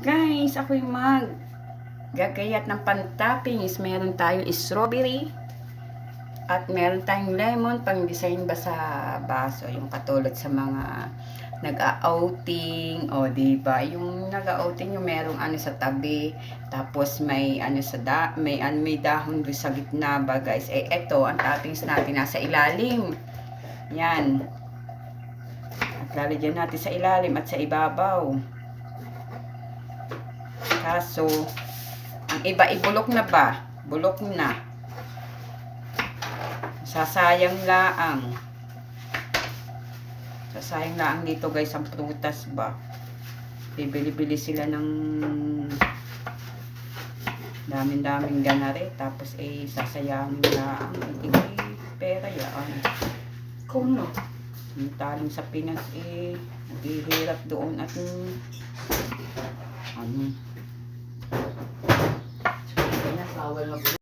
guys, ako'y mag gagayat ng pantoppings. Meron tayong strawberry at meron tayong lemon pang design ba sa baso. Yung katulad sa mga nag-outing o di ba yung nag-outing yung merong ano sa tabi tapos may ano sa da may ano may dahon doon sa gitna ba guys? Eh eto ang toppings natin nasa ilalim. Yan. At lalagyan natin sa ilalim at sa ibabaw kaso ang iba ibulok na ba? Bulok na. Sasayang laang. Sasayang laang dito guys ang prutas ba? Bibili-bili sila ng daming-daming ganare tapos eh sasayangin laang. Eh pera yan. Kung no. yung taling sa Pinas eh naghihirap doon at mm, ano abuelo.